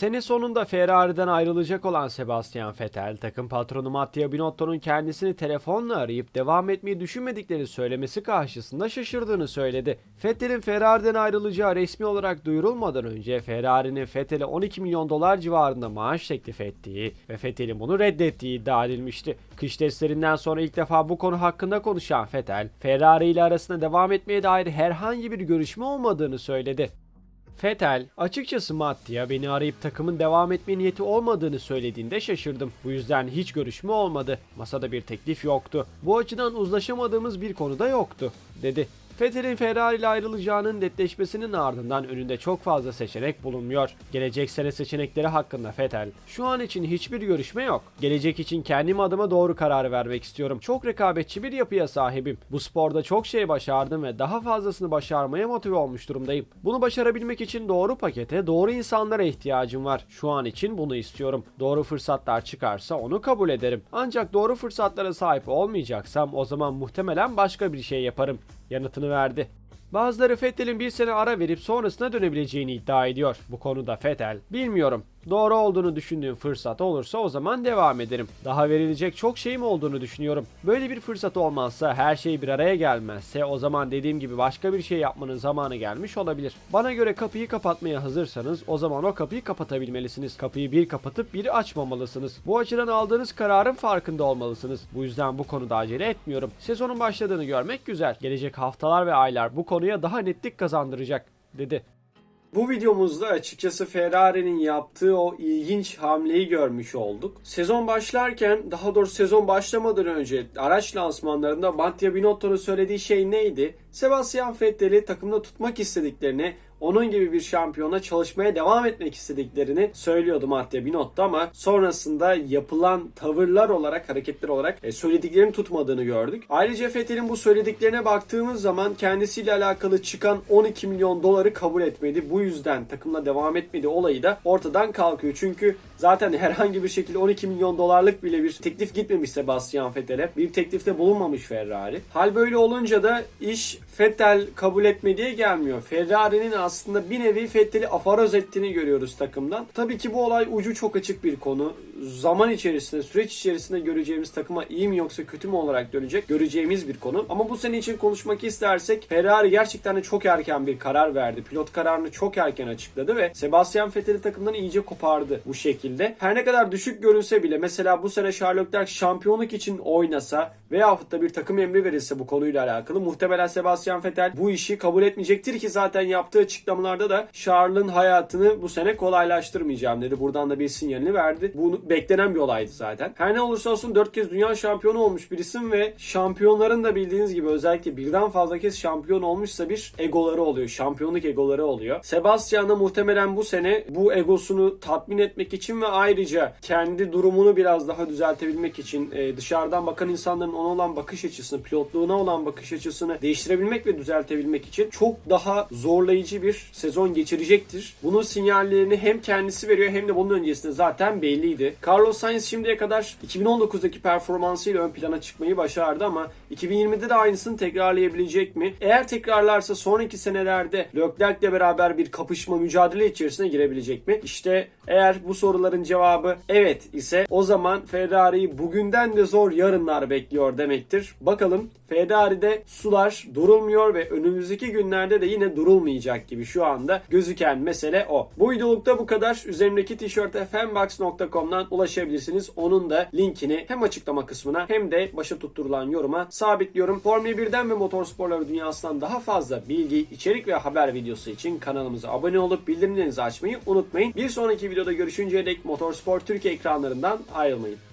Sene sonunda Ferrari'den ayrılacak olan Sebastian Vettel, takım patronu Mattia Binotto'nun kendisini telefonla arayıp devam etmeyi düşünmediklerini söylemesi karşısında şaşırdığını söyledi. Vettel'in Ferrari'den ayrılacağı resmi olarak duyurulmadan önce Ferrari'nin Vettel'e 12 milyon dolar civarında maaş teklif ettiği ve Vettel'in bunu reddettiği iddia edilmişti. Kış testlerinden sonra ilk defa bu konu hakkında konuşan Vettel, Ferrari ile arasında devam etmeye dair herhangi bir görüşme olmadığını söyledi. Fetel, açıkçası Mattia beni arayıp takımın devam etme niyeti olmadığını söylediğinde şaşırdım. Bu yüzden hiç görüşme olmadı. Masada bir teklif yoktu. Bu açıdan uzlaşamadığımız bir konuda yoktu, dedi. Vettel'in Ferrari ile ayrılacağının netleşmesinin ardından önünde çok fazla seçenek bulunmuyor. Gelecek sene seçenekleri hakkında Vettel, şu an için hiçbir görüşme yok. Gelecek için kendim adıma doğru kararı vermek istiyorum. Çok rekabetçi bir yapıya sahibim. Bu sporda çok şey başardım ve daha fazlasını başarmaya motive olmuş durumdayım. Bunu başarabilmek için doğru pakete, doğru insanlara ihtiyacım var. Şu an için bunu istiyorum. Doğru fırsatlar çıkarsa onu kabul ederim. Ancak doğru fırsatlara sahip olmayacaksam o zaman muhtemelen başka bir şey yaparım yanıtını verdi. Bazıları Vettel'in bir sene ara verip sonrasına dönebileceğini iddia ediyor. Bu konuda Vettel, bilmiyorum. Doğru olduğunu düşündüğüm fırsat olursa o zaman devam ederim. Daha verilecek çok şeyim olduğunu düşünüyorum. Böyle bir fırsat olmazsa, her şey bir araya gelmezse o zaman dediğim gibi başka bir şey yapmanın zamanı gelmiş olabilir. Bana göre kapıyı kapatmaya hazırsanız o zaman o kapıyı kapatabilmelisiniz. Kapıyı bir kapatıp biri açmamalısınız. Bu açıdan aldığınız kararın farkında olmalısınız. Bu yüzden bu konuda acele etmiyorum. Sezonun başladığını görmek güzel. Gelecek haftalar ve aylar bu konuya daha netlik kazandıracak, dedi. Bu videomuzda açıkçası Ferrari'nin yaptığı o ilginç hamleyi görmüş olduk. Sezon başlarken, daha doğrusu sezon başlamadan önce araç lansmanlarında Mattia Binotto'nun söylediği şey neydi? Sebastian Vettel'i takımda tutmak istediklerini, onun gibi bir şampiyona çalışmaya devam etmek istediklerini söylüyordu Mattia Binotto ama sonrasında yapılan tavırlar olarak, hareketler olarak e, söylediklerini tutmadığını gördük. Ayrıca Vettel'in bu söylediklerine baktığımız zaman kendisiyle alakalı çıkan 12 milyon doları kabul etmedi. Bu yüzden takımla devam etmedi olayı da ortadan kalkıyor. Çünkü zaten herhangi bir şekilde 12 milyon dolarlık bile bir teklif gitmemiş Sebastian Vettel'e. Bir teklifte bulunmamış Ferrari. Hal böyle olunca da iş Vettel kabul etmediği gelmiyor. Ferrari'nin aslında bir nevi Vettel'i afaroz ettiğini görüyoruz takımdan. Tabii ki bu olay ucu çok açık bir konu. Zaman içerisinde, süreç içerisinde göreceğimiz takıma iyi mi yoksa kötü mü olarak dönecek göreceğimiz bir konu. Ama bu sene için konuşmak istersek Ferrari gerçekten de çok erken bir karar verdi. Pilot kararını çok erken açıkladı ve Sebastian Vettel'i takımdan iyice kopardı bu şekilde. Her ne kadar düşük görünse bile mesela bu sene Charles Leclerc şampiyonluk için oynasa veyahut da bir takım emri verilse bu konuyla alakalı muhtemelen Sebastian Vettel bu işi kabul etmeyecektir ki zaten yaptığı açıklamalarda da Charles'ın hayatını bu sene kolaylaştırmayacağım dedi. Buradan da bir sinyalini verdi. Bu beklenen bir olaydı zaten. Her ne olursa olsun 4 kez dünya şampiyonu olmuş bir isim ve şampiyonların da bildiğiniz gibi özellikle birden fazla kez şampiyon olmuşsa bir egoları oluyor. Şampiyonluk egoları oluyor. Sebastian'a muhtemelen bu sene bu egosunu tatmin etmek için ve ayrıca kendi durumunu biraz daha düzeltebilmek için e, dışarıdan bakan insanların ona olan bakış açısını, pilotluğuna olan bakış açısını değiştirebilmek ve düzeltebilmek için çok daha zorlayıcı bir sezon geçirecektir. Bunun sinyallerini hem kendisi veriyor hem de bunun öncesinde zaten belliydi. Carlos Sainz şimdiye kadar 2019'daki performansıyla ön plana çıkmayı başardı ama 2020'de de aynısını tekrarlayabilecek mi? Eğer tekrarlarsa sonraki senelerde Leclerc'le beraber bir kapışma, mücadele içerisine girebilecek mi? İşte eğer bu soruların cevabı evet ise o zaman Ferrari'yi bugünden de zor yarınlar bekliyor demektir. Bakalım Ferrari'de sular durulmuyor ve önümüzdeki günlerde de yine durulmayacak gibi şu anda gözüken mesele o. Bu videolukta bu kadar. Üzerimdeki tişörte fanbox.com'dan ulaşabilirsiniz. Onun da linkini hem açıklama kısmına hem de başa tutturulan yoruma sabitliyorum. Formula 1'den ve motorsporları dünyasından daha fazla bilgi, içerik ve haber videosu için kanalımıza abone olup bildirimlerinizi açmayı unutmayın. Bir sonraki videoda görüşünceye dek Motorspor Türkiye ekranlarından ayrılmayın.